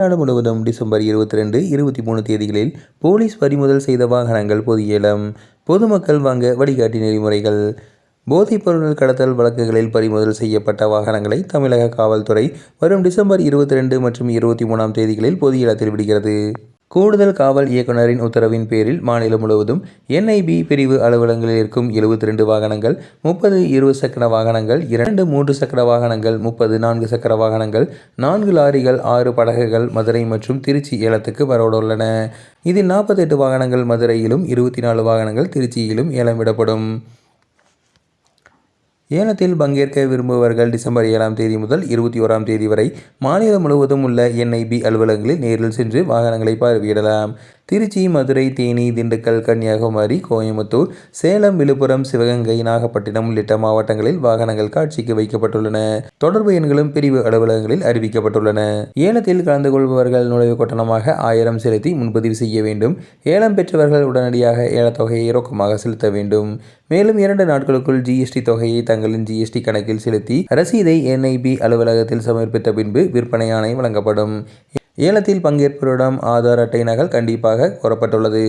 நாடு முழுவதும் டிசம்பர் இருபத்தி ரெண்டு இருபத்தி மூணு தேதிகளில் போலீஸ் பறிமுதல் செய்த வாகனங்கள் பொது ஏலம். பொதுமக்கள் வாங்க வழிகாட்டி நெறிமுறைகள். போதைப் பொருள் கடத்தல் வழக்குகளில் பறிமுதல் செய்யப்பட்ட வாகனங்களை தமிழக காவல்துறை வரும் டிசம்பர் இருபத்தி ரெண்டு மற்றும் இருபத்தி மூணாம் தேதிகளில் பொது ஏலத்தில் விடுகிறது. கூடுதல் காவல் இயக்குநரின் உத்தரவின் பேரில் மாநிலம் முழுவதும் என்ஐபி பிரிவு அலுவலகங்களில் இருக்கும் எழுபத்தி ரெண்டு வாகனங்கள் முப்பது இரு சக்கர வாகனங்கள் இரண்டு மூன்று சக்கர வாகனங்கள் முப்பது நான்கு சக்கர வாகனங்கள் நான்கு லாரிகள் ஆறு படகுகள் மதுரை மற்றும் திருச்சி ஏலத்துக்கு வரவுள்ளன இதில் நாற்பத்தெட்டு வாகனங்கள் மதுரையிலும் இருபத்தி நாலு வாகனங்கள் திருச்சியிலும் ஏலம் விடப்படும் ஏலத்தில் பங்கேற்க விரும்புபவர்கள் டிசம்பர் ஏழாம் தேதி முதல் இருபத்தி ஓராம் தேதி வரை மாநிலம் முழுவதும் உள்ள என்ஐபி அலுவலகங்களில் நேரில் சென்று வாகனங்களை பார்வையிடலாம். திருச்சி மதுரை தேனி திண்டுக்கல் கன்னியாகுமரி கோயம்புத்தூர் சேலம் விழுப்புரம் சிவகங்கை நாகப்பட்டினம் உள்ளிட்ட மாவட்டங்களில் வாகனங்கள் காட்சிக்கு வைக்கப்பட்டுள்ளன. தொடர்பு எண்களும் பிரிவு அலுவலகங்களில் அறிவிக்கப்பட்டுள்ளன. ஏலத்தில் கலந்து கொள்பவர்கள் நுழைவு கட்டணமாக ஆயிரம் செலுத்தி முன்பதிவு செய்ய வேண்டும். ஏலம் பெற்றவர்கள் உடனடியாக ஏலத்தொகையை ரொக்கமாக செலுத்த வேண்டும். மேலும் இரண்டு நாட்களுக்குள் ஜிஎஸ்டி தொகையை தங்களின் ஜிஎஸ்டி கணக்கில் செலுத்தி ரசீதை என்ஐபி அலுவலகத்தில் சமர்ப்பித்த பின்பு விற்பனை ஆணை வழங்கப்படும். ஏலத்தில் பங்கேற்பவரிடம் ஆதார் அட்டை நகல் கண்டிப்பாக கோரப்பட்டுள்ளது.